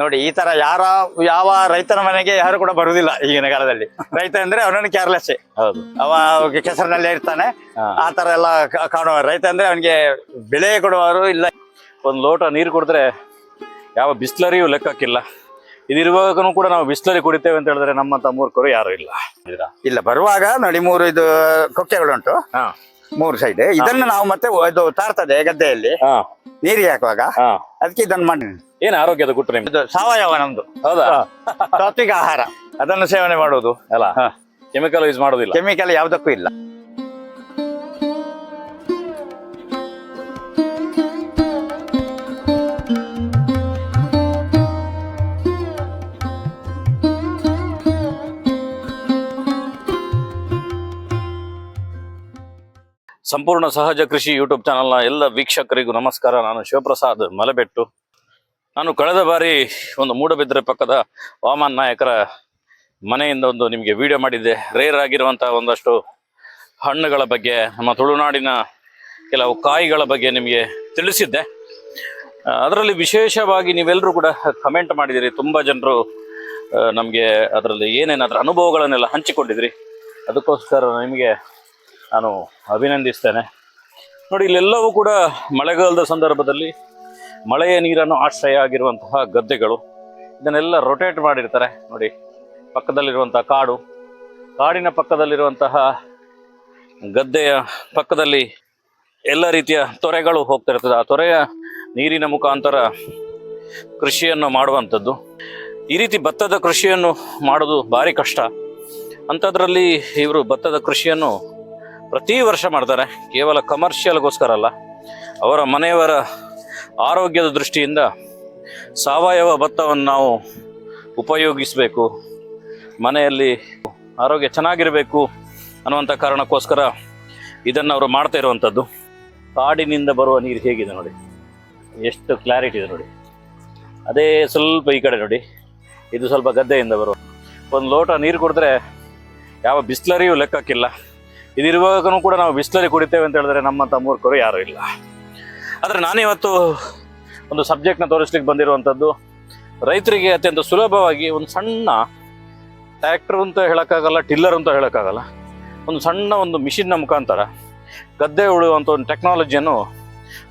ನೋಡಿ ಈ ತರ ಯಾರ ಯಾವ ರೈತನ ಮನೆಗೆ ಯಾರು ಕೂಡ ಬರುವುದಿಲ್ಲ ಈಗಿನ ಕಾಲದಲ್ಲಿ. ರೈತ ಅಂದ್ರೆ ಅವನನ್ನು ಕೇರ್ಲೆಸ್ ಹೌದು. ಅವ ಕೆಸರಿನಲ್ಲೇ ಇರ್ತಾನೆ. ಆ ತರ ಎಲ್ಲ ಕಾಣುವ ರೈತ ಅಂದ್ರೆ ಅವನಿಗೆ ಬೆಳೆ ಕೊಡುವವರು ಇಲ್ಲ. ಒಂದು ಲೋಟ ನೀರು ಕುಡಿದ್ರೆ ಯಾವ ಬಿಸ್ಲರಿಯೂ ಲೆಕ್ಕಕ್ಕಿಲ್ಲ. ಇದಿರುವಾಗನು ಕೂಡ ನಾವು ಬಿಸ್ಲರಿ ಕುಡಿತೇವೆ ಅಂತ ಹೇಳಿದ್ರೆ ನಮ್ಮಂತ ಮೂರ್ಖರು ಯಾರು ಇಲ್ಲ? ಇಲ್ಲ ಬರುವಾಗ ನೋಡಿ ಮೂರು ಇದು ಕೊಕ್ಕೆಗಳುಂಟು. ಮೂರು ಸೈಡ್ ಇದನ್ನು ನಾವು ಮತ್ತೆ ಇದು ತಾರ್ತದೆ ಗದ್ದೆಯಲ್ಲಿ. ನೀರಿಗೆ ಹಾಕುವಾಗ. ಅದಕ್ಕೆ ಇದನ್ನು ಮಾಡಿ. ಏನ್ ಆರೋಗ್ಯದ ಗುಟ್ಟು ನಿಮ್ದು ಸಾವಯವ ನಮ್ದು. ಹೌದಾ? ಸಾತ್ವಿಕ ಆಹಾರ. ಅದನ್ನು ಸೇವನೆ ಮಾಡುವುದು. ಅಲ್ಲ ಕೆಮಿಕಲ್ ಯೂಸ್ ಮಾಡೋದಿಲ್ಲ ಕೆಮಿಕಲ್ ಯಾವುದಕ್ಕೂ ಇಲ್ಲ. ಸಂಪೂರ್ಣ ಸಹಜ ಕೃಷಿ ಯೂಟ್ಯೂಬ್ ಚಾನಲ್ನ ಎಲ್ಲ ವೀಕ್ಷಕರಿಗೂ ನಮಸ್ಕಾರ. ನಾನು ಶಿವಪ್ರಸಾದ್ ಮಲೆಬೆಟ್ಟು. ನಾನು ಕಳೆದ ಬಾರಿ ಒಂದು ಮೂಡಬಿದ್ರೆ ಪಕ್ಕದ ವಾಮನ್ ನಾಯಕರ ಮನೆಯಿಂದ ಒಂದು ನಿಮಗೆ ವಿಡಿಯೋ ಮಾಡಿದ್ದೆ. ರೇರ್ ಆಗಿರುವಂಥ ಒಂದಷ್ಟು ಹಣ್ಣುಗಳ ಬಗ್ಗೆ, ನಮ್ಮ ತುಳುನಾಡಿನ ಕೆಲವು ಕಾಯಿಗಳ ಬಗ್ಗೆ ನಿಮಗೆ ತಿಳಿಸಿದ್ದೆ. ಅದರಲ್ಲಿ ವಿಶೇಷವಾಗಿ ನೀವೆಲ್ಲರೂ ಕೂಡ ಕಮೆಂಟ್ ಮಾಡಿದಿರಿ. ತುಂಬ ಜನರು ನಮಗೆ ಅದರಲ್ಲಿ ಏನೇನಾದ್ರೂ ಅನುಭವಗಳನ್ನೆಲ್ಲ ಹಂಚಿಕೊಂಡಿದ್ರಿ. ಅದಕ್ಕೋಸ್ಕರ ನಿಮಗೆ ನಾನು ಅಭಿನಂದಿಸ್ತೇನೆ. ನೋಡಿ, ಇಲ್ಲೆಲ್ಲವೂ ಕೂಡ ಮಳೆಗಾಲದ ಸಂದರ್ಭದಲ್ಲಿ ಮಳೆಯ ನೀರನ್ನು ಆಶ್ರಯ ಆಗಿರುವಂತಹ ಗದ್ದೆಗಳು ಇದನ್ನೆಲ್ಲ ರೊಟೇಟ್ ಮಾಡಿರ್ತಾರೆ. ನೋಡಿ ಪಕ್ಕದಲ್ಲಿರುವಂತಹ ಕಾಡು, ಕಾಡಿನ ಪಕ್ಕದಲ್ಲಿರುವಂತಹ ಗದ್ದೆಯ ಪಕ್ಕದಲ್ಲಿ ಎಲ್ಲ ರೀತಿಯ ತೊರೆಗಳು ಹೋಗ್ತಿರ್ತದೆ. ಆ ತೊರೆಯ ನೀರಿನ ಮುಖಾಂತರ ಕೃಷಿಯನ್ನು ಮಾಡುವಂಥದ್ದು. ಈ ರೀತಿ ಭತ್ತದ ಕೃಷಿಯನ್ನು ಮಾಡೋದು ಭಾರಿ ಕಷ್ಟ. ಅಂಥದ್ರಲ್ಲಿ ಇವರು ಭತ್ತದ ಕೃಷಿಯನ್ನು ಪ್ರತಿ ವರ್ಷ ಮಾಡ್ತಾರೆ. ಕೇವಲ ಕಮರ್ಷಿಯಲ್ಗೋಸ್ಕರ ಅಲ್ಲ, ಅವರ ಮನೆಯವರ ಆರೋಗ್ಯದ ದೃಷ್ಟಿಯಿಂದ ಸಾವಯವ ಭತ್ತವನ್ನು ನಾವು ಉಪಯೋಗಿಸಬೇಕು. ಮನೆಯಲ್ಲಿ ಆರೋಗ್ಯ ಚೆನ್ನಾಗಿರಬೇಕು ಅನ್ನುವಂಥ ಕಾರಣಕ್ಕೋಸ್ಕರ ಇದನ್ನು ಅವರು ಮಾಡ್ತಾ ಇರುವಂಥದ್ದು. ಕಾಡಿನಿಂದ ಬರುವ ನೀರು ಹೇಗಿದೆ ನೋಡಿ. ಎಷ್ಟು ಕ್ಲಾರಿಟಿ ಇದೆ ನೋಡಿ. ಅದೇ ಸ್ವಲ್ಪ ಈ ಕಡೆ ನೋಡಿ. ಇದು ಸ್ವಲ್ಪ ಗದ್ದೆಯಿಂದ ಬರುವ. ಒಂದು ಲೋಟ ನೀರು ಕುಡಿದ್ರೆ ಯಾವ ಬಿಸ್ಲರಿಯೂ ಲೆಕ್ಕಕ್ಕಿಲ್ಲ. ಇದಿರುವಾಗನೂ ಕೂಡ ನಾವು ಬಿಸ್ಲರಿ ಕುಡಿತೇವೆ ಅಂತ ಹೇಳಿದ್ರೆ ನಮ್ಮಂಥ ಮೂರ್ಖರು ಯಾರೂ ಇಲ್ಲ. ಆದರೆ ನಾನಿವತ್ತು ಒಂದು ಸಬ್ಜೆಕ್ಟ್ನ ತೋರಿಸ್ಲಿಕ್ಕೆ ಬಂದಿರುವಂಥದ್ದು. ರೈತರಿಗೆ ಅತ್ಯಂತ ಸುಲಭವಾಗಿ ಒಂದು ಸಣ್ಣ ಟ್ರ್ಯಾಕ್ಟರ್ ಅಂತ ಹೇಳೋಕ್ಕಾಗಲ್ಲ ಟಿಲ್ಲರ್ ಅಂತ ಹೇಳೋಕ್ಕಾಗಲ್ಲ. ಒಂದು ಸಣ್ಣ ಒಂದು ಮಿಷಿನ್ನ ಮುಖಾಂತರ ಗದ್ದೆ ಉಳುವಂಥ ಒಂದು ಟೆಕ್ನಾಲಜಿಯನ್ನು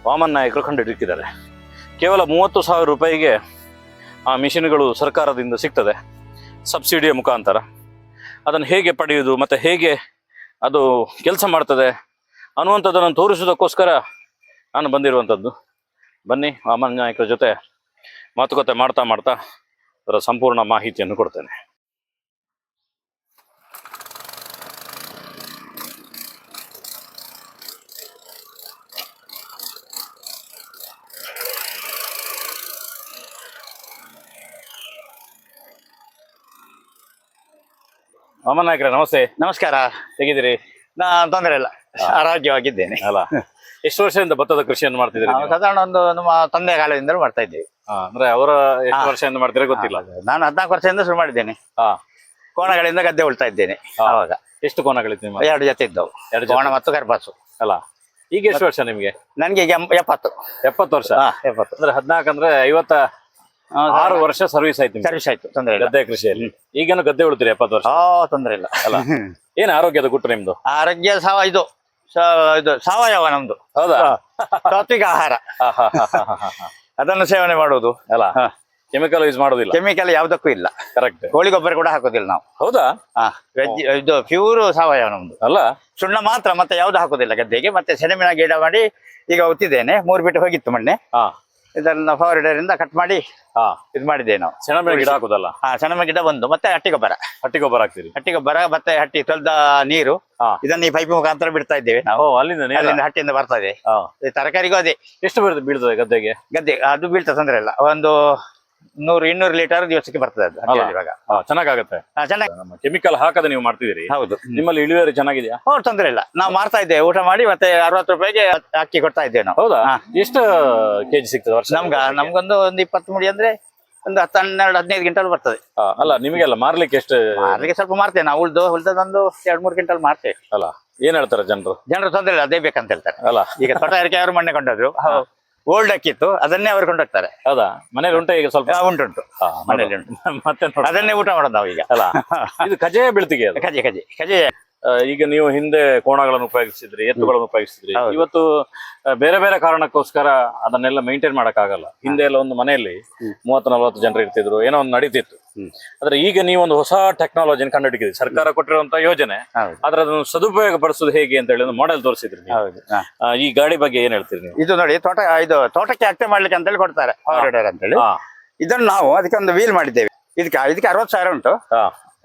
ವಾಮನ್ ನಾಯಕರು ಕಂಡುಹಿಡಿದಿದ್ದಾರೆ ಕೇವಲ ಮೂವತ್ತು ಸಾವಿರ ರೂಪಾಯಿಗೆ ಆ ಮಿಷಿನ್ಗಳು ಸರ್ಕಾರದಿಂದ ಸಿಗ್ತದೆ ಸಬ್ಸಿಡಿಯ ಮುಖಾಂತರ. ಅದನ್ನು ಹೇಗೆ ಪಡೆಯುವುದು ಮತ್ತು ಹೇಗೆ ಅದು ಕೆಲಸ ಮಾಡ್ತದೆ ಅನ್ನುವಂಥದ್ದನ್ನು ತೋರಿಸೋದಕ್ಕೋಸ್ಕರ ನಾನು ಬಂದಿರುವಂಥದ್ದು. ಬನ್ನಿ ವಾಮನ್ ನಾಯಕರ ಜೊತೆ ಮಾತುಕತೆ ಮಾಡ್ತಾ ಮಾಡ್ತಾ ಅದರ ಸಂಪೂರ್ಣ ಮಾಹಿತಿಯನ್ನು ಕೊಡ್ತೇನೆ. ವಾಮನ ನಾಯಕರ ನಮಸ್ತೆ. ನಮಸ್ಕಾರ. ಹೇಗಿದ್ದೀರಿ? ನಾ ತೊಂದರೆ ಇಲ್ಲ. ಆರೋಗ್ಯವಾಗಿದ್ದೇನೆ. ಅಲ್ಲ. ಎಷ್ಟು ವರ್ಷದಿಂದ ಭತ್ತದ ಕೃಷಿಯನ್ನು ಮಾಡ್ತಿದ್ದೀರಿ ನಾವು ನೀವು? ಸಾಧಾರಣ ಒಂದು ನಮ್ಮ ತಂದೆ ಕಾಲದಿಂದ ಮಾಡ್ತಾ ಇದ್ದೀವಿ. ಅಂದ್ರೆ ಅವರ ಎಷ್ಟು ವರ್ಷದಿಂದ ಮಾಡ್ತೀರಾ ಗೊತ್ತಿಲ್ಲ. ನಾನು ಹದಿನಾಲ್ಕು ವರ್ಷದಿಂದ ಶುರು ಮಾಡಿದ್ದೇನೆ. ಹಾ. ಕೋಣಗಳಿಂದ ಗದ್ದೆ ಉಳ್ತಾ ಇದ್ದೇನೆ. ಅವಾಗ. ಎಷ್ಟು ಕೋಣಗಳಿತ್ತು ನಿಮ್ಮ ಎರಡು ಜೊತೆ ಇದ್ದವು. ಎರಡು ಜೊತೆ? ಕೋಣ ಮತ್ತು ಕರ್ಬಾಸು ಅಲ್ಲ ಈಗ ಎಷ್ಟು ವರ್ಷ ನಿಮ್ಗೆ? ನನ್ಗೆ ಈಗ ಎಂ- ಎಪ್ಪತ್ತು. ಎಪ್ಪತ್ತು ವರ್ಷ? ಹಾ ಎಪ್ಪತ್ತು. ಅಂದ್ರೆ ಹದಿನಾಲ್ಕು ಅಂದ್ರೆ ಐವತ್ತ ಆರು ವರ್ಷ ಸರ್ವಿಸ್ ಆಯ್ತು ನಿಮ್ಗೆ. ಸರ್ವಿಸ್ ಆಯ್ತು ತೊಂದರೆ ಇಲ್ಲ. ಗದ್ದೆ ಕೃಷಿಯಲ್ಲಿ. ಈಗೇನು ಗದ್ದೆ ಉಳ್ತೀರಿ ಎಪ್ಪತ್ತು ವರ್ಷ? ತೊಂದರೆ ಇಲ್ಲ. ಅಲ್ಲ. ಏನ್ ಆರೋಗ್ಯದ ಗುಟ್ಟು ನಿಮ್ದು? ಆರೋಗ್ಯ ಸಹ ಇದು. ಇದು ಸಾವಯವ ನಮ್ದು. ಹೌದಾ? ಸಾತ್ವಿಕ ಆಹಾರ. ಅದನ್ನು ಸೇವನೆ ಮಾಡುವುದು. ಅಲ್ಲ ಕೆಮಿಕಲ್ ಯೂಸ್ ಮಾಡೋದಿಲ್ಲ ಕೆಮಿಕಲ್ ಯಾವುದಕ್ಕೂ ಇಲ್ಲ. ಕರೆಕ್ಟ್ ಕೋಳಿ ಗೊಬ್ಬರ ಕೂಡ ಹಾಕೋದಿಲ್ಲ ನಾವು. ಹೌದಾ? ವೆಜ್ ಇದು ಪ್ಯೂರ್ ಸಾವಯವ ನಮ್ದು. ಅಲ್ಲ. ಸುಣ್ಣ ಮಾತ್ರ ಮತ್ತೆ ಯಾವ್ದು ಹಾಕೋದಿಲ್ಲ ಗದ್ದೆಗೆ ಮತ್ತೆ ಸೆಣಬಿನ ಗಿಡ ಮಾಡಿ ಈಗ ಒತ್ತಿದ್ದೇನೆ ಮೂರು ಬಿಟ್ಟು ಹೋಗಿತ್ತು ಮೊನ್ನೆ. ಇದನ್ನ ಇಂದ ಕಟ್ ಮಾಡಿ ಹಾ. ಇದು ಮಾಡಿದ್ದೇವೆ ನಾವು. ಸೆಣಬಿನ ಗಿಡ ಹಾಕುದಲ್ಲ? ಹಾ ಸೆಣಬಿನ ಗಿಡ ಬಂದು ಮತ್ತೆ ಹಟ್ಟಿ ಗೊಬ್ಬರ. ಹಟ್ಟಿ ಗೊಬ್ಬರ ಹಾಕ್ತೀರಿ? ಹಟ್ಟಿ ಗೊಬ್ಬರ ಮತ್ತೆ ಹಟ್ಟಿ ತೊಳೆದ ನೀರು. ಇದನ್ನ ಈ ಪೈಪ್ ಮುಖಾಂತರ ಬಿಡ್ತಾ ಇದ್ದೇವೆ ನಾವು. ಅಲ್ಲಿಂದ? ಅಲ್ಲಿಂದ ಹಟ್ಟಿಯಿಂದ ಬರ್ತಾ ಇದೆ. ತರಕಾರಿಗೂ ಅದೇ ಎಷ್ಟು ಬೀಳ್ತದೆ ಬೀಳ್ತದೆ ಗದ್ದೆಗೆ? ಗದ್ದೆ ಅದು ಬೀಳ್ತದೆ ತೊಂದರೆ ಇಲ್ಲ. ಒಂದು ನೂರು ಇನ್ನೂರು ಲೀಟರ್ ದಿವಸಕ್ಕೆ ಬರ್ತದೆ ಅದು ಹಟ್ಟಿಯಲ್ಲಿ ಇವಾಗ. ಹಾ ಚೆನ್ನಾಗಾಗತ್ತೆ. ಹಾ, ಚೆನ್ನಾಗಿ. ನಮ್ಮ ಕೆಮಿಕಲ್ ಹಾಕದ ನೀವು ಮಾಡ್ತಿದ್ದೀರಿ. ಹೌದು. ನಿಮ್ಮಲ್ಲಿ ಇಳುವರಿ ಚೆನ್ನಾಗಿದೆಯಾ? ಹೌದು ತೊಂದರೆ ಇಲ್ಲ. ನಾವು ಮಾಡ್ತಾ ಇದ್ದೇವೆ ಊಟ ಮಾಡಿ ಮತ್ತೆ ಅರವತ್ತು ರೂಪಾಯಿಗೆ ಅಕ್ಕಿ ಕೊಡ್ತಾ ಇದ್ದೇವೆ ನಾವು. ಹೌದಾ? ಹಾ. ಎಷ್ಟು ಕೆಜಿ ಸಿಗ್ತದೆ ವರ್ಷ ನಮ್ಗ ನಮ್ಗೊಂದು ಒಂದು ಇಪ್ಪತ್ತು ಮುಡಿ ಅಂದ್ರೆ ಒಂದು ಹತ್ತು ಹನ್ನೆರಡು ಹದಿನೈದು ಕ್ವಿಂಟಲ್ ಬರ್ತದೆ. ಹಾ, ಅಲ್ಲ ನಿಮಗೆಲ್ಲ ಮಾರ್ಲಿಕ್ಕೆ ಎಷ್ಟು? ಅದಕ್ಕೆ ಸ್ವಲ್ಪ ಮಾರ್ತೇವೆ. ನಾವು ಉಳ್ದು ಉಳ್ದದೊಂದು ಎರಡ್ ಮೂರು ಕ್ವಿಂಟಲ್ ಮಾರ್ತೇವೆ. ಅಲ್ಲ ಏನ್ ಹೇಳ್ತಾರೆ ಜನರು? ಜನರು ತೊಂದರೆ ಇಲ್ಲ ಅದೇ ಬೇಕಂತ ಹೇಳ್ತಾರೆ. ಅಲ್ಲ. ಈಗ ತೋಟಗಾರಿಕೆ ಅವರು ಮಣ್ಣೆ ಕೊಂಡದ್ರು. ಓಲ್ಡ್ ಅಕ್ಕಿತ್ತು ಅದನ್ನೇ ಅವರು ಕೊಂಡೋಗ್ತಾರೆ. ಹೌದಾ? ಮನೇಲಿ ಉಂಟು ಈಗ ಸ್ವಲ್ಪ? ಆ, ಉಂಟುಂಟು ಹಾ, ಮನೇಲಿ ಉಂಟು. ಮತ್ತೆ ಅದನ್ನೇ ಊಟ ಮಾಡೋದು ಈಗ ಅಲ್ಲ ಇದು ಕಜೆ ಬೆಳ್ತಿಗೆ ಕಜೆ ಕಜೆ ಕಜೆ ಈಗ ನೀವು ಹಿಂದೆ ಕೋಣಗಳನ್ನು ಉಪಯೋಗಿಸಿದ್ರಿ ಎತ್ತುಗಳನ್ನು ಉಪಯೋಗಿಸಿದ್ರಿ ಇವತ್ತು ಬೇರೆ ಬೇರೆ ಕಾರಣಕ್ಕೋಸ್ಕರ ಅದನ್ನೆಲ್ಲ ಮೇಂಟೈನ್ ಆಗಲ್ಲ ಹಿಂದೆ ಎಲ್ಲ ಒಂದು ಮನೆಯಲ್ಲಿ ಮೂವತ್ತು ನಲವತ್ತು ಜನರು ಇರ್ತಿದ್ರು ಏನೋ ಒಂದು ನಡೀತಿತ್ತು. ಆದ್ರೆ ಈಗ ಒಂದು ಹೊಸ ಟೆಕ್ನಾಲಜಿನ ಕಂಡುಹಿಡಿದಿರಿ. ಸರ್ಕಾರ ಕೊಟ್ಟಿರುವಂತಹ ಯೋಜನೆ ಆದ್ರೆ ಅದನ್ನು ಸದುಪಯೋಗ ಪಡಿಸೋದು ಹೇಗೆ ಅಂತ ಹೇಳಿ ಒಂದು ಮಾಡೆಲ್ ತೋರಿಸಿದ್ರಿ ನೀವು. ಈ ಗಾಡಿ ಬಗ್ಗೆ ಏನ್ ಹೇಳ್ತೀರಿ ನೀವು? ಇದು ನೋಡಿ ತೋಟ ಇದು ತೋಟಕ್ಕೆ ಅಟ್ಟೆ ಮಾಡ್ಲಿಕ್ಕೆ ಅಂತ ಹೇಳಿ ಕೊಡ್ತಾರೆ ಪವರ್ ಅಂತೇಳಿ. ಹಾ. ಇದನ್ನು ನಾವು ಅದಕ್ಕೆ ಒಂದು ವೀಲ್ ಮಾಡಿದ್ದೇವೆ. ಇದಕ್ಕೆ ಇದಕ್ಕೆ ಅರವತ್ತು ಸಾವಿರ ಉಂಟು.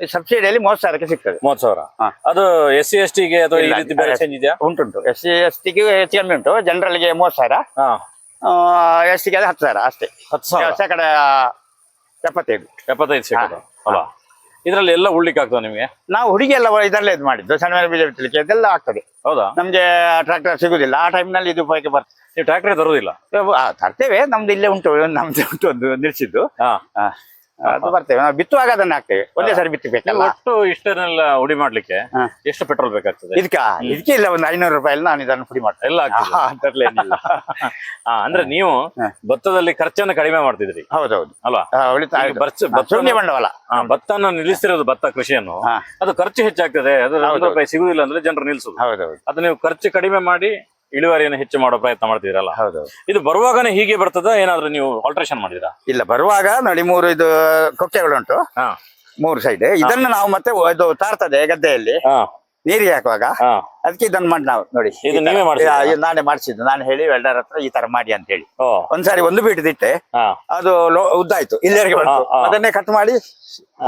ಸಬ್ಸಿಡಿಯಲ್ಲಿ ಮೂವತ್ತು ಸಾವಿರಕ್ಕೆ ಸಿಗ್ತದೆ. ಮೂವತ್ ಸಾವಿರ? ಹಾ. ಅದು ಎಸ್ ಸಿ ಎಸ್ ಟಿಗೆ ಅಥವಾ ಈ ಇಲ್ಲ, ರೀತಿ ಬೇರೆ ಚೇಂಜ್ ಇದೆಯಾ? ಉಂಟುಂಟು ಎಸ್ ಸಿ ಎಸ್ ಟಿಗೆ ಹೆಚ್ಚು ಕಮ್ಮಿ ಉಂಟು. ಜನರಲ್ಗೆ ಮೂವತ್ತು ಸಾವಿರ. ಹಾ. ಎಸ್ ಟಿಗೆ ಹತ್ತು ಸಾವಿರ ಅಷ್ಟೇ. ಹತ್ತು ಸಾವಿರ? ಶೇಕಡ ಎಪ್ಪತ್ತೈದು. ಎಪ್ಪತ್ತೈದು ಶೇಕಡ ಅಲ್ಲ ಇದ್ರಲ್ಲಿ ಎಲ್ಲ ಉಳ್ಳಿಕ್ ಆಗ್ತದೆ ನಿಮಗೆ? ನಾವು ಹುಡುಗಿ ಎಲ್ಲ ಇದರಲ್ಲೇ ಇದು ಮಾಡಿದ್ದು. ಸಣ್ಣ ಮೇಲೆ ಬೀಜ ಬಿಟ್ಟಲಿಕ್ಕೆ ಇದೆಲ್ಲ ಆಗ್ತದೆ. ಹೌದಾ? ನಮ್ಗೆ ಟ್ರಾಕ್ಟರ್ ಸಿಗುದಿಲ್ಲ. ಆ ಟೈಮ್ನಲ್ಲಿ ಇದು ಉಪಯೋಗಕ್ಕೆ ಬರ್ತದೆ ನೀವು ಟ್ರ್ಯಾಕ್ಟರ್ ತರೋದಿಲ್ಲ? ಆ, ತರ್ತೇವೆ. ನಮ್ದು ಇಲ್ಲೇ ಉಂಟು. ನಮ್ದು ಉಂಟು ಒಂದು ನಿಲ್ಸಿದ್ದು. ಹಾ. ಆ, ಅದು ಬರ್ತೇವೆ. ನಾವು ಬಿತ್ತುವಾಗ ಅದನ್ನ ಹಾಕ್ತೇವೆ. ಒಂದೇ ಸಾರಿ ಬಿತ್ತಬೇಕಲ್ಲ ಒಟ್ಟು ಇಷ್ಟನ್ನೆಲ್ಲ ಹುಡಿ ಮಾಡ್ಲಿಕ್ಕೆ. ಎಷ್ಟು ಪೆಟ್ರೋಲ್ ಬೇಕಾಗ್ತದೆ? ಇದಕ್ಕ? ಇದಕ್ಕೆ ಇಲ್ಲ ಒಂದು ಐನೂರು ರೂಪಾಯಿ ನಾನು ಇದನ್ನು ಪುಡಿ ಮಾಡ್ತೇನೆ. ಎಲ್ಲ ಅಂದ್ರೆ ನೀವು. ಭತ್ತದಲ್ಲಿ ಖರ್ಚನ್ನು ಕಡಿಮೆ ಮಾಡ್ತಿದ್ರಿ. ಹೌದೌದು. ಅಲ್ವಾ? ಶೂನ್ಯ ಬಂಡವಾಳ. ಭತ್ತ ಭತ್ತನ ನಿಲ್ಲಿಸ್ತಿರೋದು ಭತ್ತ ಕೃಷಿಯನ್ನು. ಅದು ಖರ್ಚು ಹೆಚ್ಚಾಗ್ತದೆ. ಅದು ರೂಪಾಯಿ ಸಿಗುದಿಲ್ಲ ಅಂದ್ರೆ ಜನರು ನಿಲ್ಸುದು ಹೌದೌದು. ಅದು ನೀವು ಖರ್ಚು ಕಡಿಮೆ ಮಾಡಿ ಇಳುವರಿಯನ್ನು ಹೆಚ್ಚು ಮಾಡೋ ಪ್ರಯತ್ನ ಮಾಡ್ತಿದ್ರಲ್ಲ ಹೌದು. ಇದು ಬರುವಾಗನೇ ಹೀಗೆ ಬರ್ತದ? ಏನಾದ್ರೂ ನೀವು ಆಲ್ಟ್ರೇಷನ್ ಮಾಡಿದಿರಾ ಇಲ್ಲ ಬರುವಾಗ ನೋಡಿ ಮೂರು ಇದು ಕೊಕ್ಕೆಗಳುಂಟು. ಹಾ. ಮೂರು ಸೈಡ್ ಇದನ್ನು ನಾವು ಮತ್ತೆ ಇದು ತಾರ್ತದೆ ಗದ್ದೆಯಲ್ಲಿ. ಹಾ. ನೀರಿಗೆ ಹಾಕುವಾಗ. ಹಾ. ಅದಕ್ಕೆ ಇದನ್ನ ಮಾಡಿ ನಾವು ನೋಡಿ. ಇದು ನೀವೇ ಮಾಡ್ಸಿದ್ದಾ? ಯಾ, ಇದು ನಾನೇ ಮಾಡಿಸಿದ್ದು. ನಾನು ಹೇಳಿ ವೆಲ್ಡರ್ ಹತ್ರ ಈ ತರ ಮಾಡಿ ಅಂತ ಹೇಳಿ. ಓ. ಒಂದ್ಸಾರಿ ಒಂದು ಬೀಟದಿಟ್ಟೆ ಹಾ. ಅದು ಲೋ- ಉದ್ದಾಯ್ತು. ಇಲ್ಲಿವರೆಗೆ ಬಂತು. ಅದನ್ನೇ ಕಟ್ ಮಾಡಿ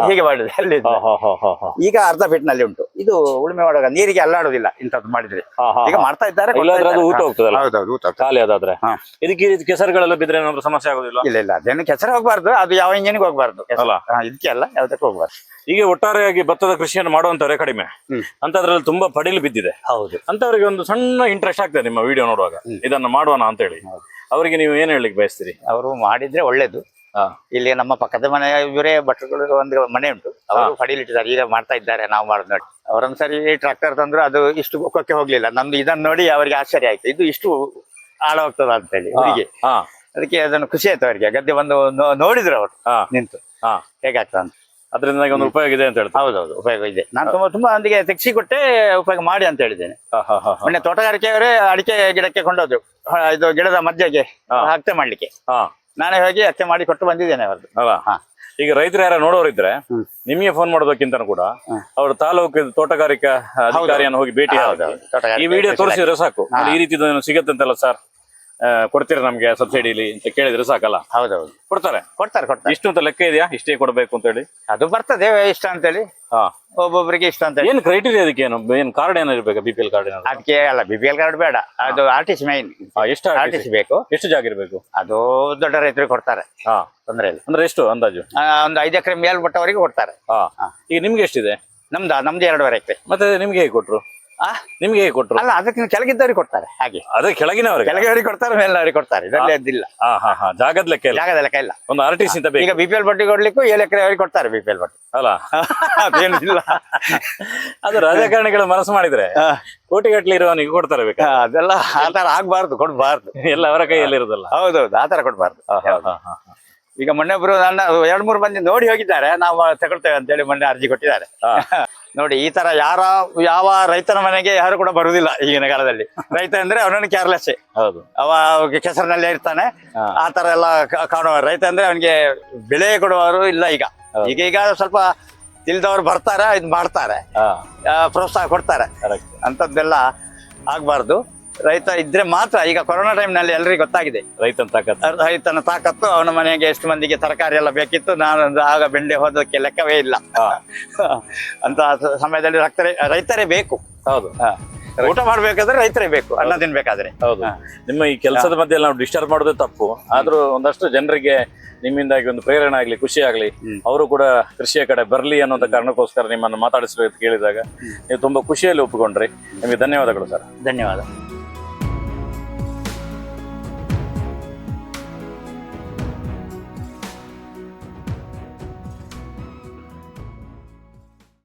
ಹೀಗೆ ಮಾಡಿದ್ರೆ ಅಲ್ಲಿ ಹಾ ಹಾ ಹಾ ಹಾ ಹಾ. ಈಗ ಅರ್ಧ ಫೀಟ್ನಲ್ಲಿ ಉಂಟು. ಇದು ಉಳುಮೆ ಮಾಡುವಾಗ ನೀರಿಗೆ ಅಲ್ಲಾಡುದಿಲ್ಲ ಇಂಥದ್ದು ಮಾಡಿದ್ರೆ. ಹಾ, ಹಾ, ಈಗ ಹಾ. ಮಾಡ್ತಾ ಇದ್ದಾರೆ ಕೊಡ್ತಾ ಇಲ್ಲಾಂದ್ರೆ ಅದು ಇದ್ದಾರೆ. ಊಟ ಹೋಗ್ತದಲ್ಲ? ಹೌದೌದು ಊಟ ಹೋಗ್ತದೆ. ಖಾಲಿ ಅದಾದ್ರೆ? ಹಾ. ಇದಕ್ಕೆ ಕೆಸರುಗಳೆಲ್ಲ ಬಿದ್ರೆ ಏನಾದ್ರು ಸಮಸ್ಯೆ ಆಗೋದಿಲ್ಲ ಇಲ್ಲ ಇಲ್ಲ. ಅದೇನು ಕೆಸರು ಹೋಗ್ಬಾರ್ದು. ಅದು ಯಾವ ಇಂಜಿನ್ಗೆ ಹೋಗ್ಬಾರ್ದು. ಅಲ್ಲ? ಹಾ, ಇದಕ್ಕೆ ಅಲ್ಲ ಯಾವ್ದಕ್ಕೆ ಹೋಗ್ಬಾರ್ದು. ಈಗ ಒಟ್ಟಾರೆಯಾಗಿ ಭತ್ತದ ಕೃಷಿಯನ್ನು ಮಾಡುವಂತವರೇ ಕಡಿಮೆ. ಹ್ಮ್. ಅಂತದ್ರಲ್ಲಿ ತುಂಬಾ ಪಡೀಲು ಬಿದ್ದಿದೆ. ಹೌದು. ಅಂತವರಿಗೆ ಒಂದು ಸಣ್ಣ ಇಂಟ್ರೆಸ್ಟ್ ಆಗ್ತದೆ ನಿಮ್ಮ ವಿಡಿಯೋ ನೋಡುವಾಗ. ಇದನ್ನ ಮಾಡೋಣ ಅಂತ ಹೇಳಿ ಅವರಿಗೆ ನೀವು ಏನ್ ಹೇಳಲಿಕ್ಕೆ ಬಯಸ್ತೀರಿ? ಅವರು ಮಾಡಿದ್ರೆ ಒಳ್ಳೇದು. ಹಾ. ಇಲ್ಲಿ ನಮ್ಮ ಪಕ್ಕದ ಮನೆ ಇವರೇ ಭಟ್ರುಗಳು ಒಂದು ಮನೆ ಉಂಟು. ಅವರು ಪಡೀಲಿಟ್ಟಿದ್ದಾರೆ ಈಗ ಮಾಡ್ತಾ ಇದ್ದಾರೆ ನಾವು ಮಾಡೋದು ನೋಡಿ. ಅವರೊಂದ್ಸರಿ ಟ್ರಾಕ್ಟರ್ ತಂದ್ರು ಅದು ಇಷ್ಟು ಕೊಕ್ಕೆ ಹೋಗ್ಲಿಲ್ಲ. ನಮ್ದು ಇದನ್ನ ನೋಡಿ ಅವರಿಗೆ ಆಶ್ಚರ್ಯ ಆಯ್ತು. ಇದು ಇಷ್ಟು ಆಳ ಹೋಗ್ತದ ಅಂತ ಹೇಳಿ ಅವರಿಗೆ ಹಾ. ಅದಕ್ಕೆ ಅದನ್ನು ಖುಷಿ ಆಯ್ತು ಅವರಿಗೆ. ಗದ್ದೆ ಬಂದು ನೋಡಿದ್ರು ಅವರು. ಹಾ. ನಿಂತು. ಹಾ. ಹೇಗಾಗ್ತದೆ ಅಂತ ಅದರಿಂದ ನನಗೆ ಒಂದು ಉಪಯೋಗ ಇದೆ ಅಂತ ಹೇಳ್ತಾರೆ? ಹೌದೌದು ಉಪಯೋಗ ಇದೆ. ನಾನು ತುಂಬಾ ತುಂಬಾ ಅಂದಿಗೆ ತೆಗ್ಸಿ ಕೊಟ್ಟೆ ಉಪಯೋಗ ಮಾಡಿ ಅಂತ ಹೇಳಿದ್ದೇನೆ. ಮೊನ್ನೆ ತೋಟಗಾರಿಕೆಯವರೇ ಅಡಿಕೆ ಗಿಡಕ್ಕೆ ಕೊಂಡೋದ್ರು. ಇದು ಗಿಡದ ಮಧ್ಯಕ್ಕೆ. ಹತ್ತೆ ಮಾಡ್ಲಿಕ್ಕೆ. ಹಾ. ನಾನೇ ಹೋಗಿ ಹತ್ತೆ ಮಾಡಿ ಕೊಟ್ಟು ಬಂದಿದ್ದೇನೆ ಅವ್ರದ್ದು. ಹಾ. ಈಗ ರೈತರು ಯಾರ ನೋಡೋರಿದ್ರೆ. ನಿಮಗೆ ಫೋನ್ ಮಾಡೋದಕ್ಕಿಂತ ಕೂಡ ಅವ್ರ ತಾಲೂಕು ತೋಟಗಾರಿಕಾ ಅಧಿಕಾರಿಯನ್ನು ಹೋಗಿ ಭೇಟಿ ಈ ವಿಡಿಯೋ ತೋರಿಸಿದ್ರೆ ಸಾಕು. ಈ ರೀತಿ ಸಿಗುತ್ತೆ ಅಂತಲ್ಲ ಸರ್ ಕೊಡ್ತೀರಾ ನಮ್ಗೆ ಸಬ್ಸಿಡಿಲಿ ಅಂತ ಕೇಳಿದ್ರೆ ಸಾಕಲ್ಲ? ಹೌದೌದು. ಕೊಡ್ತಾರೆ? ಕೊಡ್ತಾರೆ ಕೊಡ್ತಾರೆ. ಇಷ್ಟು ಅಂತ ಲೆಕ್ಕ ಇದೆಯಾ? ಇಷ್ಟೇ ಕೊಡಬೇಕು ಅಂತ ಹೇಳಿ? ಅದು ಬರ್ತದೆ ಇಷ್ಟ ಅಂತೇಳಿ. ಹಾ. ಒಬ್ಬೊಬ್ಬರಿಗೆ ಇಷ್ಟ ಅಂತ ಏನು ಕ್ರೈಟೀರಿಯಾ ಅದಕ್ಕೆ ಏನು? ಏನು ಕಾರ್ಡ್ ಏನಿರ್ಬೇಕು ಬಿ ಪಿ ಎಲ್ ಕಾರ್ಡ್ ಏನಾದ್ರು? ಅದಕ್ಕೆ ಅಲ್ಲ ಬಿ ಪಿ ಎಲ್ ಕಾರ್ಡ್ ಬೇಡ. ಅದು ಆರ್ ಟಿ ಸಿ ಮೈನ್ ಹಾ, ಎಷ್ಟು ಆರ್ ಟಿ ಸಿ ಬೇಕು. ಎಷ್ಟು ಜಾಗ ಇರ್ಬೇಕು? ಅದು ದೊಡ್ಡ ರೈತರಿಗೆ ಕೊಡ್ತಾರೆ. ಹಾ. ತೊಂದ್ರೆ ಇಲ್ಲ. ಅಂದ್ರೆ ಎಷ್ಟು ಅಂದಾಜು? ಆ, ಒಂದು ಐದು ಎಕರೆ ಮೇಲ್ಪಟ್ಟವರಿಗೆ ಕೊಡ್ತಾರೆ. ಹಾ. ಹಾ. ಈಗ ನಿಮ್ಗೆ ಎಷ್ಟಿದೆ? ನಮ್ದು ನಮ್ದು ಎರಡುವರೆ ಎಕರೆ. ಮತ್ತೆ ನಿಮ್ಗೆ ಹೇಗೆ ಕೊಟ್ರು? ಆ? ನಿಮ್ಗೆ ಹೇಗೆ ಕೊಟ್ರು? ಅಲ್ಲ ಅದಕ್ಕೆ ಕೆಳಗಿದ್ದವ್ರಿಗೆ ಕೊಡ್ತಾರೆ ಹಾಗೆ. ಅದೇ ಕೆಳಗಿನವರಿಗೆ. ಕೆಳಗಿನವ್ರಿಗೆ ಕೊಡ್ತಾರೆ ಮೇಲಿನವ್ರಿಗೆ ಕೊಡ್ತಾರೆ ಇದರಲ್ಲಿ ಅದಿಲ್ಲ ಹಾ ಹಾ ಹಾ ಜಾಗದ ಲೆಕ್ಕ ಇಲ್ಲ. ಜಾಗದ ಲೆಕ್ಕ ಇಲ್ಲ. ಒಂದು ಆರ್ ಟಿ ಸಿ ಅಂತ ಬೇಕು. ಈಗ ಬಿ ಪಿ ಎಲ್ ಬಡ್ಡಿ ಕೊಡ್ಲಿಕ್ಕೂ ಏಳು ಎಕರೆ ಅವ್ರಿಗೆ ಕೊಡ್ತಾರೆ ಬಿ ಪಿ ಎಲ್ ಬಡ್ಡಿ. ಅಲ್ಲ? ಅದೇನಿಲ್ಲ. ಅದು ರಾಜಕಾರಣಿಗಳು ಮನಸ್ಸು ಮಾಡಿದ್ರೆ ಕೋಟಿಗಟ್ಟಲೆ ಇರುವವನಿಗೆ ಕೊಡ್ತಾರೆ ಬೇಕಾ? ಅದೆಲ್ಲ ಆತರ ತರ ಆಗ್ಬಾರ್ದು ಕೊಡ್ಬಾರ್ದು. ಎಲ್ಲ ಅವರ ಕೈಯಲ್ಲಿ ಇರುದಲ್ಲ ಹೌದೌದು ಆತರ ತರ ಕೊಡ್ಬಾರ್ದು. ಈಗ ಮೊನ್ನೆ ಒಬ್ರು ನನ್ನ ಎರಡ್ ಮೂರು ಮಂದಿ ನೋಡಿ ಹೋಗಿದ್ದಾರೆ ನಾವು ತಗೊಳ್ತೇವೆ ಅಂತೇಳಿ ಮೊನ್ನೆ ಅರ್ಜಿ ಕೊಟ್ಟಿದ್ದಾರೆ. ನೋಡಿ ಈ ತರ ಯಾರ ಯಾವ ರೈತನ ಮನೆಗೆ ಯಾರು ಕೂಡ ಬರುವುದಿಲ್ಲ ಈಗಿನ ಕಾಲದಲ್ಲಿ. ರೈತ ಅಂದ್ರೆ ಅವನನ್ನು ಕೇರ್ಲೆಸ್ ಹೌದು. ಅವ ಕೆಸರಿನಲ್ಲೇ ಇರ್ತಾನೆ. ಆ ತರ ಎಲ್ಲ ಕಾಣುವ ರೈತ ಅಂದ್ರೆ ಅವನಿಗೆ ಬೆಳೆ ಕೊಡುವವರು ಇಲ್ಲ ಈಗ. ಈಗ ಈಗ ಸ್ವಲ್ಪ ತಿಳಿದವರು ಬರ್ತಾರೆ ಇದ್ ಮಾಡ್ತಾರೆ. ಪ್ರೋತ್ಸಾಹ ಕೊಡ್ತಾರೆ. ಅಂತದ್ದೆಲ್ಲ ಆಗ್ಬಾರ್ದು. ರೈತ ಇದ್ರೆ ಮಾತ್ರ ಈಗ ಕೊರೋನಾ ಟೈಮ್ನಲ್ಲಿ ಎಲ್ಲರಿಗೂ ಗೊತ್ತಾಗಿದೆ. ರೈತನ ತಾಕತ್ತು. ರೈತನ ತಾಕತ್ತು ಅವನ ಮನೆಗೆ ಎಷ್ಟು ಮಂದಿಗೆ ತರಕಾರಿ ಎಲ್ಲ ಬೇಕಿತ್ತು ನಾನು ಆಗ ಬೆಂಡೆ ಹೋದಕ್ಕೆ ಲೆಕ್ಕವೇ ಇಲ್ಲ. ಅಂತ ಸಮಯದಲ್ಲಿ ರಕ್ತರೇ ರೈತರೇ ಬೇಕು. ಹೌದು. ಹ. ಊಟ ಮಾಡ್ಬೇಕಾದ್ರೆ ರೈತರೇ ಬೇಕು ಅನ್ನ ತಿನ್ಬೇಕಾದ್ರೆ. ಹೌದು. ನಿಮ್ಮ ಈ ಕೆಲಸದ ಮಧ್ಯೆ ನಾವು ಡಿಸ್ಟರ್ಬ್ ಮಾಡೋದು ತಪ್ಪು. ಆದ್ರೂ ಒಂದಷ್ಟು ಜನರಿಗೆ ನಿಮ್ಮಿಂದಾಗಿ ಒಂದು ಪ್ರೇರಣೆ ಆಗ್ಲಿ ಖುಷಿ ಆಗ್ಲಿ ಅವರು ಕೂಡ ಕೃಷಿಯ ಕಡೆ ಬರ್ಲಿ ಅನ್ನೋ ಕಾರಣಕ್ಕೋಸ್ಕರ ನಿಮ್ಮನ್ನು ಮಾತಾಡಿಸ್ಬೇಕು ಕೇಳಿದಾಗ ನೀವು ತುಂಬಾ ಖುಷಿಯಲ್ಲಿ ಒಪ್ಪಿಕೊಂಡ್ರಿ. ನಿಮಗೆ ಧನ್ಯವಾದಗಳು ಸರ್. ಧನ್ಯವಾದ.